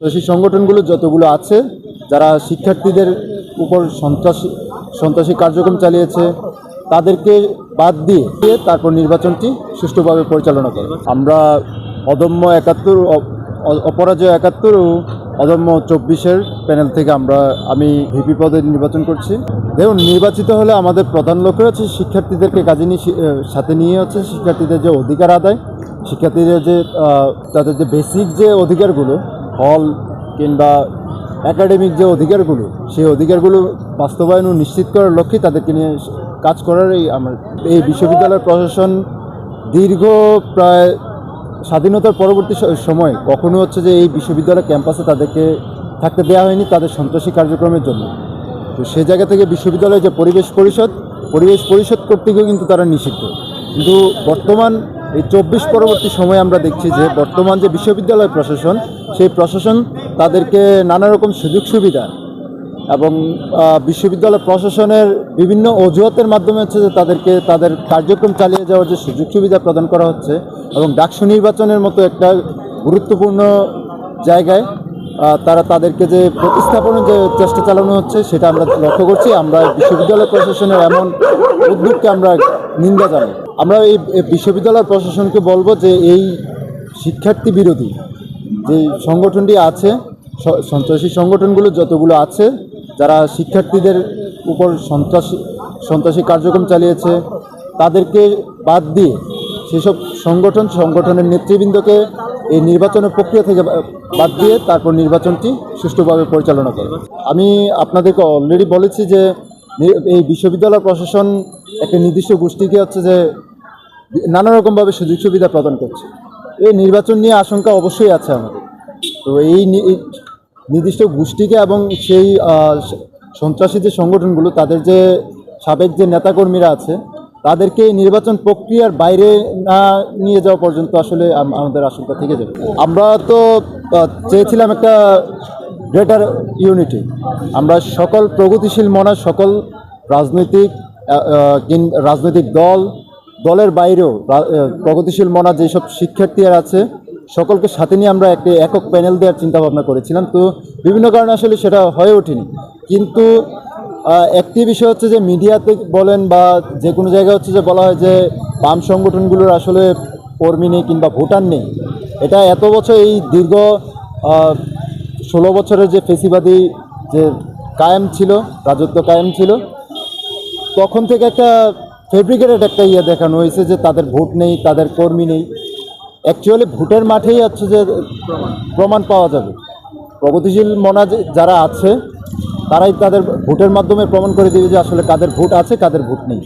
সন্ত্রাসী সংগঠনগুলো যতগুলো আছে, যারা শিক্ষার্থীদের উপর সন্ত্রাসী সন্ত্রাসী কার্যক্রম চালিয়েছে, তাদেরকে বাদ দিয়ে তারপর নির্বাচনটি সুষ্ঠুভাবে পরিচালনা করে আমরা অদম্য একাত্তর অপরাজয় একাত্তর ও অদম্য চব্বিশের প্যানেল থেকে আমরা, আমি ভিপি পদে নির্বাচন করছি। দেখুন, নির্বাচিত হলে আমাদের প্রধান লক্ষ্য হচ্ছে শিক্ষার্থীদেরকে কাজে নিয়ে সাথে নিয়ে হচ্ছে শিক্ষার্থীদের যে অধিকার আদায়, শিক্ষার্থীদের যে তাদের যে বেসিক যে অধিকারগুলো হল কিংবা একাডেমিক যে অধিকারগুলো, সেই অধিকারগুলো বাস্তবায়ন ও নিশ্চিত করার লক্ষ্যে তাদেরকে নিয়ে কাজ করার এই আমার, এই বিশ্ববিদ্যালয় প্রশাসন দীর্ঘ প্রায় স্বাধীনতার পরবর্তী সময় কখনো হচ্ছে যে এই বিশ্ববিদ্যালয় ক্যাম্পাসে তাদেরকে থাকতে দেওয়া হয়নি তাদের সন্ত্রাসী কার্যক্রমের জন্য। তো সে জায়গা থেকে বিশ্ববিদ্যালয়ের যে পরিবেশ পরিষদ পরিবেশ পরিষদ কর্তৃকও কিন্তু তারা নিষিদ্ধ। কিন্তু বর্তমান এই চব্বিশ পরবর্তী সময়ে আমরা দেখছি যে বর্তমান যে বিশ্ববিদ্যালয় প্রশাসন সেই প্রশাসন তাদেরকে নানা রকম সুযোগ সুবিধা এবং বিশ্ববিদ্যালয় প্রশাসনের বিভিন্ন অজুহাতের মাধ্যমে হচ্ছে যে তাদেরকে তাদের কার্যক্রম চালিয়ে যাওয়ার যে সুযোগ সুবিধা প্রদান করা হচ্ছে এবং ডাকসু নির্বাচনের মতো একটা গুরুত্বপূর্ণ জায়গায় তারা তাদেরকে যে প্রতিস্থাপনের যে চেষ্টা চালানো হচ্ছে সেটা আমরা লক্ষ্য করছি। আমরা বিশ্ববিদ্যালয় প্রশাসনের এমন উদ্যোগকে আমরা নিন্দা জানাই। আমরা এই বিশ্ববিদ্যালয় প্রশাসনকে বলব যে এই শিক্ষার্থী বিরোধী যে সংগঠনটি আছে সন্ত্রাসী সংগঠনগুলো যতগুলো আছে, যারা শিক্ষার্থীদের উপর সন্ত্রাসী সন্ত্রাসী কার্যক্রম চালিয়েছে, তাদেরকে বাদ দিয়ে সেসব সংগঠন, সংগঠনের নেতৃবৃন্দকে এই নির্বাচনের প্রক্রিয়া থেকে বাদ দিয়ে তারপর নির্বাচনটি সুষ্ঠুভাবে পরিচালনা করে আমি আপনাদেরকে অলরেডি বলেছি যে এই বিশ্ববিদ্যালয় প্রশাসন একটা নির্দিষ্ট গোষ্ঠীকে হচ্ছে যে, নানা রকমভাবে সুযোগ সুবিধা প্রদান করছে। এই নির্বাচন নিয়ে আশঙ্কা অবশ্যই আছে আমাদের। তো এই নির্দিষ্ট গোষ্ঠীকে এবং সেই সন্ত্রাসী যে সংগঠনগুলো, তাদের যে সাবেক যে নেতাকর্মীরা আছে, তাদেরকে নির্বাচন প্রক্রিয়ার বাইরে না নিয়ে যাওয়া পর্যন্ত আসলে আমাদের আশঙ্কা থেকে যাবে। আমরা তো চেয়েছিলাম একটা গ্রেটার ইউনিটি আমরা সকল প্রগতিশীল মনা, সকল রাজনৈতিক রাজনৈতিক দল দলের বাইরেও প্রগতিশীল মনা যেসব শিক্ষার্থীরা আছে, সকলকে সাথে নিয়ে আমরা একটি একক প্যানেল দেওয়ার চিন্তা ভাবনা করেছিলাম। তো বিভিন্ন কারণে আসলে সেটা হয়ে ওঠেনি। কিন্তু একটি বিষয় হচ্ছে যে মিডিয়াতে বলেন বা যে কোনো জায়গায় হচ্ছে যে বলা হয় যে বাম সংগঠনগুলোর আসলে কর্মী নেই কিংবা ভোটার নেই। এটা এত বছর এই দীর্ঘ ষোলো বছরের যে ফেসিবাদী যে কায়েম ছিল, রাজত্ব কায়েম ছিল, তখন থেকে একটা ফেব্রিকেটেড একটা ইয়ে দেখানো হয়েছে যে তাদের ভোট নেই, তাদের কর্মী নেই। অ্যাকচুয়ালি ভোটের মাঠেই হচ্ছে যে প্রমাণ পাওয়া যাবে। প্রগতিশীল মনা যারা আছে, তারাই তাদের ভোটের মাধ্যমে প্রমাণ করে দিবে যে আসলে কাদের ভোট আছে, কাদের ভোট নেই।